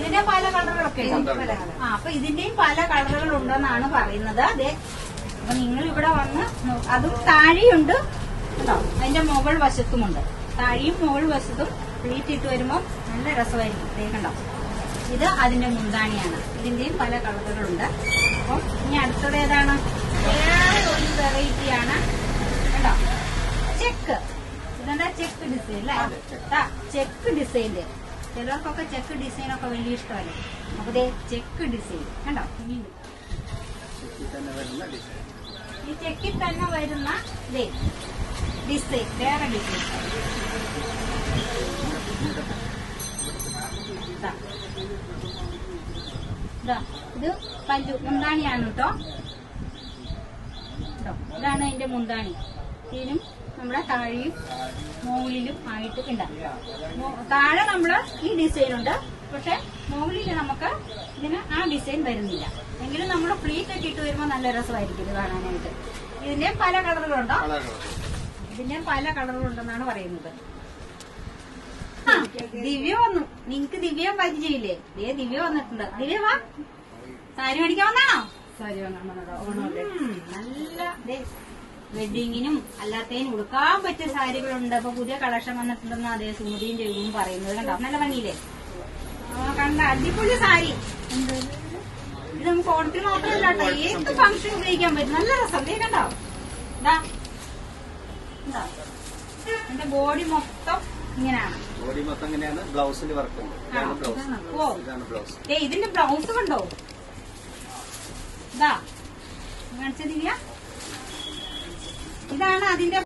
ഇതിന്റെ പല കളറുകളൊക്കെ. ആ അപ്പൊ ഇതിന്റെയും പല കളറുകൾ ഉണ്ടെന്നാണ് പറയുന്നത്. അതെ അപ്പൊ നിങ്ങൾ ഇവിടെ വന്ന് അതും താഴെയുണ്ട് കേട്ടോ. അതിന്റെ മുകൾ വശത്തുമുണ്ട്. താഴെയും മുകൾ വശത്തും പ്ലീറ്റ് ഇട്ട് വരുമ്പോൾ നല്ല രസമായിരിക്കും. തേക്കണ്ടോ കണ്ടോ? ഇത് അതിന്റെ മുന്താണിയാണ്. ഇതിന്റെയും പല കളറുകളുണ്ട്. അപ്പം ഇനി അടുത്തത് ഏതാണ്? വേറെ ഒരു വെറൈറ്റിയാണ് കേട്ടോ ചെക്ക്. ഇതെന്താ? ചെക്ക് ഡിസൈൻ അല്ലേ? ചെക്ക് ഡിസൈന്റെ. ചിലർക്കൊക്കെ ചെക്ക് ഡിസൈൻ ഒക്കെ വലിയ ഇഷ്ടമല്ലേ? അപ്പൊ ചെക്ക് ഡിസൈൻ കണ്ടോ? ഈ ചെക്കിൽ തന്നെ വരുന്ന ഡിസൈൻ വേറെ ഡിസൈൻ ഇത് പല്ലു മുന്താണിയാണ് കേട്ടോ. ഇതാണ് അതിന്റെ മുന്താണി. ഇതിനും നമ്മുടെ താഴെയും മുകളിലും ആയിട്ട് ഉണ്ടാകും മോ- താഴെ നമ്മൾ ഈ ഡിസൈൻ ഉണ്ട്. പക്ഷെ മുകളിൽ നമുക്ക് ഇതിന് ആ ഡിസൈൻ വരുന്നില്ല. എങ്കിലും നമ്മൾ ഫ്ലീറ്റ് ഒക്കെ ഇട്ട് വരുമ്പോൾ നല്ല രസമായിരിക്കും ഇത് കാണാനായിട്ട്. ഇതിന്റെ പല കളറുകളുണ്ടോ ഇതിന്റെ പല കളറുകളുണ്ടെന്നാണ് പറയുന്നത്. ദിവ്യ വന്നു. നിങ്ങക്ക് ദിവ്യ പരിചയമില്ലേ? ദേ ദിവ്യ വന്നിട്ടുണ്ട്. ദിവ്യ വാ. സാരി മേടിക്കാൻ വന്നാണോ? സാരി വാങ്ങാൻ വന്നതാ. ഓണമല്ലേ നല്ല ദേ, വെഡിങ്ങിനും അല്ലാത്തതിനും ഉടുക്കാൻ പറ്റിയ സാരികളുണ്ട്. അപ്പൊ പുതിയ കളക്ഷൻ വന്നിട്ടുണ്ടെന്ന് അതേ സുമതിയും ചെയ്യും പറയുന്നത് കണ്ടോ? നല്ല ഭംഗിയില്ലേ? കണ്ട അടിപൊളി സാരി? ഇത് നമുക്ക് ഓണത്തിന് മാത്രമല്ല കേട്ടോ. ഏത് ഫംഗ്ഷൻ ഉപയോഗിക്കാൻ പറ്റും? നല്ല രസം. ദേ കണ്ടോ? ഇതാ. എന്റെ ബോഡി മൊത്തം ഇങ്ങനെയാണ്. ബോഡി മൊത്തം ഇങ്ങനെയാണ്. ബ്ലൗസിൽ വർക്ക് ഇതിന്റെ ബ്ലൗസ് കണ്ടോ? ഇതാ. കാണിച്ചതില്ല ഇതാണ് അതിന്റെ